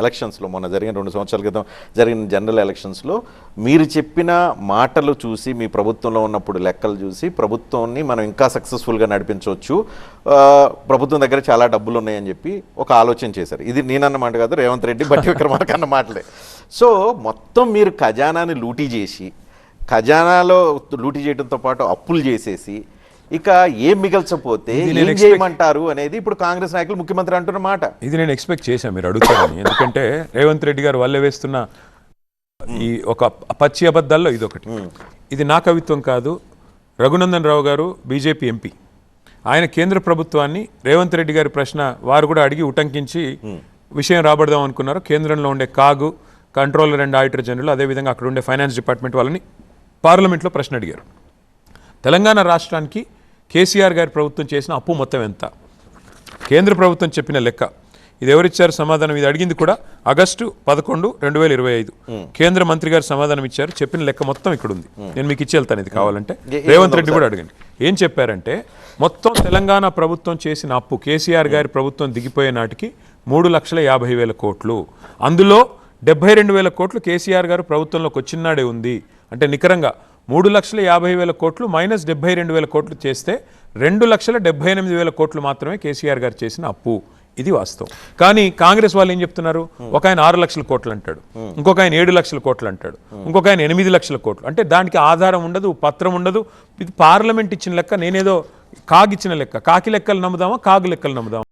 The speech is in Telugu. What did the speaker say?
ఎలక్షన్స్లో మొన్న జరిగిన రెండు సంవత్సరాల క్రితం జరిగిన జనరల్ ఎలక్షన్స్లో మీరు చెప్పిన మాటలు చూసి మీ ప్రభుత్వంలో ఉన్నప్పుడు లెక్కలు చూసి ప్రభుత్వాన్ని మనం ఇంకా సక్సెస్ఫుల్గా నడిపించవచ్చు. ప్రభుత్వం దగ్గర చాలా డబ్బులు ఉన్నాయని చెప్పి ఒక ఆలోచన చేశారు. ఇది నేనన్నమాట కాదు రేవంత్ రెడ్డి బట్టి విక్రమార్క అన్న మాటలే. సో మొత్తం మీరు ఖజానాని లూటీ చేసి ఖజానాలో లూటీ చేయడంతో పాటు అప్పులు చేసేసి ఇక ఏం మిగల్చపోతే ఏం నేను చేయమంటారు అనేది ఇప్పుడు కాంగ్రెస్ నాయకులు ముఖ్యమంత్రి అంటున్న మాట. ఇది నేను ఎక్స్పెక్ట్ చేశాను మీరు అడుగుతారని. ఎందుకంటే రేవంత్ రెడ్డి గారు వల్లే వేస్తున్న ఈ ఒక పచ్చి అబద్ధాల్లో ఇది ఒకటి ఇది నా కవిత్వం కాదు రఘునందన్ రావు గారు బీజేపీ ఎంపీ. ఆయన కేంద్ర ప్రభుత్వాన్ని రేవంత్ రెడ్డి గారి ప్రశ్న వారు కూడా అడిగి ఉటంకించి విషయం రాబడదాం అనుకున్నారు. కేంద్రంలో ఉండే CAG controller and auditor general అదేవిధంగా అక్కడ ఉండే ఫైనాన్స్ డిపార్ట్మెంట్ వాళ్ళని పార్లమెంట్లో ప్రశ్న అడిగారు. తెలంగాణ రాష్ట్రానికి కేసీఆర్ గారి ప్రభుత్వం చేసిన అప్పు మొత్తం ఎంత? కేంద్ర ప్రభుత్వం చెప్పిన లెక్క. ఇది ఎవరిచ్చారు సమాధానం? ఇది అడిగింది కూడా ఆగస్టు పదకొండు రెండు వేల ఇరవై ఐదు. కేంద్ర మంత్రి గారు సమాధానం ఇచ్చారు. చెప్పిన లెక్క మొత్తం ఇక్కడ ఉంది నేను మీకు ఇచ్చి వెళ్తాను ఇది కావాలంటే రేవంత్ రెడ్డి కూడా అడగండి. ఏం చెప్పారంటే మొత్తం తెలంగాణ ప్రభుత్వం చేసిన అప్పు కేసీఆర్ గారి ప్రభుత్వం దిగిపోయే నాటికి మూడు లక్షల యాభై వేల కోట్లు. అందులో డెబ్బై రెండు వేల కోట్లు కేసీఆర్ గారు ప్రభుత్వంలోకి వచ్చినాడే ఉంది. అంటే నికరంగా మూడు లక్షల యాభై వేల కోట్లు మైనస్ డెబ్బై రెండు వేల కోట్లు చేస్తే రెండు లక్షల డెబ్బై ఎనిమిది వేల కోట్లు మాత్రమే కేసీఆర్ గారు చేసిన అప్పు. ఇది వాస్తవం. కానీ కాంగ్రెస్ వాళ్ళు ఏం చెప్తున్నారు? ఒక ఆయన ఆరు లక్షల కోట్లు అంటాడు. ఇంకొక ఆయన ఏడు లక్షల కోట్లు అంటాడు. ఇంకొక ఆయన ఎనిమిది లక్షల కోట్లు. అంటే దానికి ఆధారం ఉండదు పత్రం ఉండదు. ఇది పార్లమెంట్ ఇచ్చిన లెక్క నేనేదో కాగిచ్చిన లెక్క. కాకి లెక్కలు నమ్ముదామా కాగు లెక్కలు నమ్ముదామా?